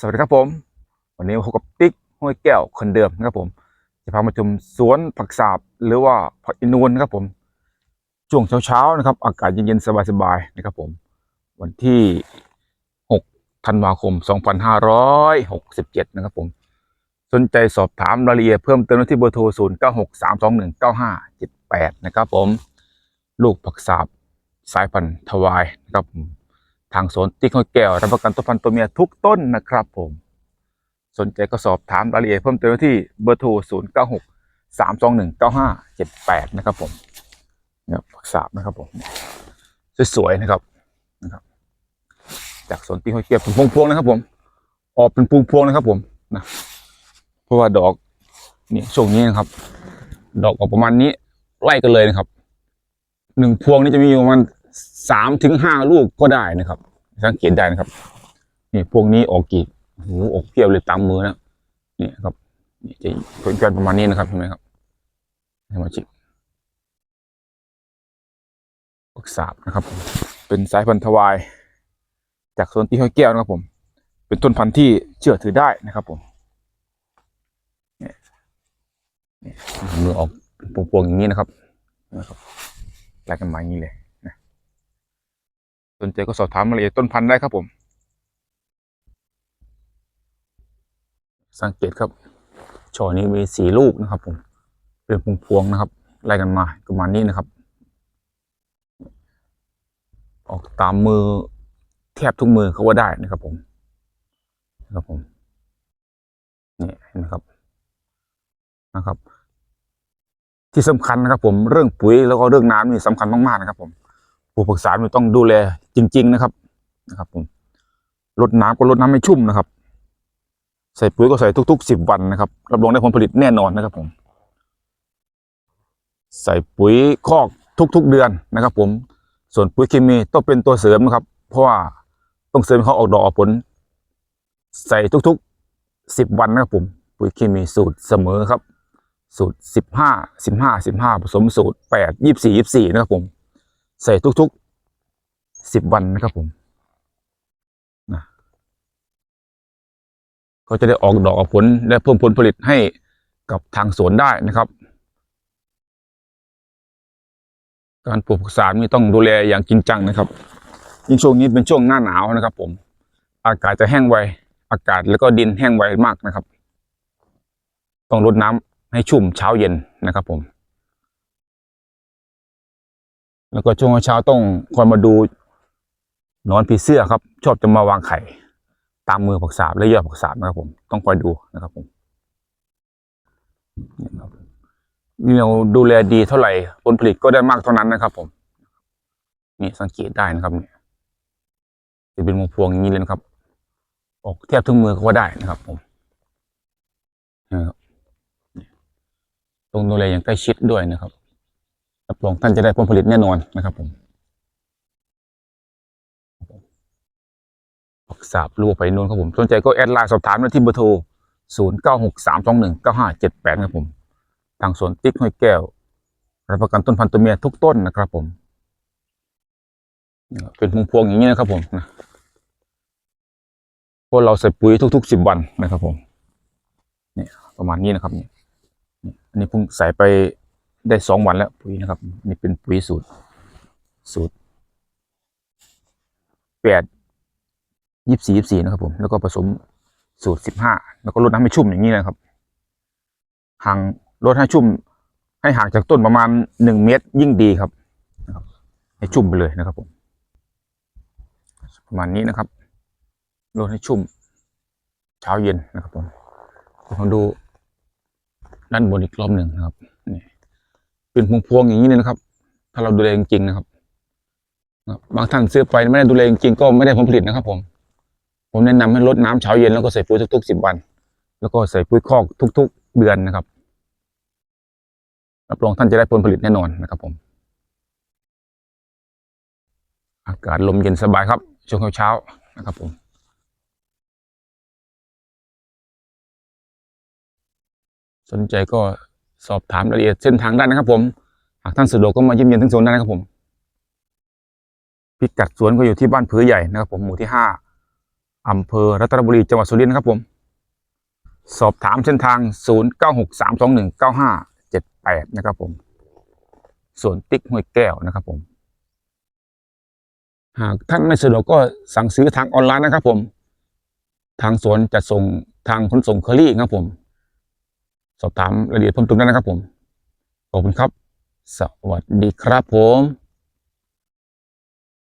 สวัสดีครับผม วันนี้พบกับติ๊กห้วยแก้วคนเดิมนะครับผม จะพามาชมสวนผักสาบหรือว่าผักอินูนนะครับผมช่วงเช้าๆนะครับ อากาศเย็นๆสบายๆนะครับผม วันที่ 6 ธันวาคม 2567 นะครับผม สนใจสอบถามรายละเอียดเพิ่มเติมได้ที่เบอร์โทร 0963219578 นะครับผม ลูกผักสาบสายพันธุ์ทวายนะครับผม ทางสวนติ๊กห้วยแก้วรับประกันตัวพันธุ์ตัวเมียทุกต้นนะครับผม สนใจก็สอบถามรายละเอียดเพิ่มเติมที่เบอร์โทร 0 9 6 3 2 1 9 5 7 8 นะครับผมเนี่ยผักสาบนะครับผม สวยๆนะครับนะครับ จากสวนติ๊กห้วยแก้วเป็นพวงๆนะครับผม ออกเป็นพวงๆนะครับผมนะเพราะว่าดอกเนี่ยช่วงนี้นะครับ ดอกออกประมาณนี้ไล่กันเลยนะครับหนึ่งพวงนี้จะมีอยู่ประมาณ สามถึงห้าลูกก็ได้นะครับ สังเกตได้นะครับ นี่พวกนี้ออกกี่โอ้โหออกเพียบเลยตามมือนะนี่ครับนี่จะเป็นกันประมาณนี้นะครับเห็นไหมครับสมาชิกอักษาบนะครับ เป็นสายพันธุ์ทวาย จากโซนที่ห้อยแก้วนะครับผม เป็นต้นพันธุ์ที่เชื่อถือได้นะครับผมเนี่ยมือออกพวงๆอย่างนี้นะครับนะครับไล่กันมาอย่างนี้เลย สนใจก็สอบถามรายละเอียดต้นพันธุ์ได้ครับผม สังเกตครับช่อนี้มีสีลูกนะครับ ผม เป็นพวงๆนะครับ ไล่กันมาประมาณนี้นะครับ ออกตามมือแทบทุกมือเขาว่าได้นะครับ ผมนะครับผมนี่เห็นไหมครับนะครับ ที่สำคัญนะครับ ผมเรื่องปุ๋ยแล้วก็เรื่องน้ำนี่สำคัญมากๆนะครับ ผม ผู้ปรึกษาเนี่ยต้องดูแลจริง ๆ นะครับนะครับ ผมลดน้ำก็ลดน้ำไม่ชุ่มนะครับ ใส่ปุ๋ยก็ใส่ทุกๆสิบวันนะครับรับรองได้ผลผลิตแน่นอนนะครับ ผม ใส่ปุ๋ยคอกทุก ๆ เดือนนะครับ ผมส่วนปุ๋ยเคมีต้องเป็นตัวเสริมนะครับ เพราะว่าต้องเสริมให้เขาออกดอกออกผล ใส่ทุกๆสิบวันนะครับผมปุ๋ยเคมีสูตรเสมอครับ สูตรสิบห้าสิบห้าสิบห้าผสมสูตรแปดยี่สี่ยี่สี่นะครับผม ใส่ทุกๆสิบวันนะครับผมนะก็จะได้ออกดอกออกผลและเพิ่มผลผลิตให้กับทางสวนได้นะครับ การปลูกสารนี่ต้องดูแลอย่างจริงจังนะครับยิ่งช่วงนี้เป็นช่วงหน้าหนาวนะครับ ผม อากาศจะแห้งไว อากาศแล้วก็ดินแห้งไวมากนะครับ ต้องรดน้ำให้ชุ่มเช้าเย็นนะครับผม แล้วก็ช่วงเช้าต้องคอยมาดูนอนผีเสื้อครับ ชอบจะมาวางไข่ ตามมือผักสาบและยอดผักสาบนะครับผมต้องคอยดูนะครับผมนี่เราดูแลดีเท่าไหร่ผลผลิตก็ได้มากเท่านั้นนะครับ ผม นี่สังเกตได้นะครับเนี่ยจะเป็นพวงอย่างนี้เลยนะครับ ออกแทบทุกมือก็ว่าได้นะครับ ผมนะครับต้องดูแลอย่างใกล้ชิดด้วยนะครับ รับรองท่านจะได้ผลผลิตแน่นอนนะครับผมผักสาบลูกไปนู่นครับผมสนใจก็แอดไลน์สอบถามมาที่เบอร์โทร 0 9 6 3 2 1 9 5 7 8 ครับผม ทางสวนติ๊กห้วยแก้ว รับประกันต้นพันธุ์ตัวเมียทุกต้นนะครับผมเป็นพวงๆอย่างนี้นะครับผมนะพราะเราใส่ปุ๋ยทุกๆสิบวันนะครับผม เนี่ยประมาณนี้นะครับเนี่ยอันนี้เพิ่งใส่ไป ได้สองวันแล้วปุ๋ยนะครับ นี่เป็นปุ๋ยสูตร สูตรแปดยี่สี่ยี่สี่นะครับ ผม แล้วก็ผสมสูตรสิบห้าแล้วก็รดน้ำให้ชุ่มอย่างนี้นะครับห่างรดให้ชุ่ม ให้ห่างจากต้นประมาณหนึ่งเมตรยิ่งดีครับ ให้ชุ่มไปเลยนะครับ ผม ประมาณนี้นะครับรดให้ชุ่ม เช้าเย็นนะครับผมผมดูด้านบนอีกรอบหนึ่งนะครับ เป็นพวงๆอย่างนี้เลยนะครับ ถ้าเราดูแลจริงๆนะครับบางท่านซื้อไปไม่ได้ดูแลจริงๆก็ไม่ได้ผลผลิตนะครับ ผม ผมแนะนำให้ลดน้ำเช้าเย็นแล้วก็ใส่ปุ๋ยทุกๆสิบวัน แล้วก็ใส่ปุ๋ยคอกทุก ๆ เดือนนะครับรับรองท่านจะได้ผลผลิตแน่นอนนะครับ ผม อากาศลมเย็นสบายครับช่วงเช้าๆนะครับ ผมสนใจก็ สอบถามรายละเอียดเส้นทางได้นะครับ ผมหากท่านสะดวกก็มาเยี่ยมเยียนทั้งสวนได้นะครับผม พิกัดสวนก็อยู่ที่บ้านผือใหญ่นะครับผมหมู่ที่ห้าอำเภอรัตนบุรีจังหวัดสุรินทร์นะครับผม สอบถามเส้นทาง 0963219578 นะครับผมสวนติ๊กห้วยแก้วนะครับผม หากท่านไม่สะดวกก็สั่งซื้อทางออนไลน์นะครับผม ทางสวนจะส่งทางขนส่งเคอรี่ครับผม สอบถามรายละเอียดเพิ่มเติมได้นะครับผม ขอบคุณครับ สวัสดีครับผม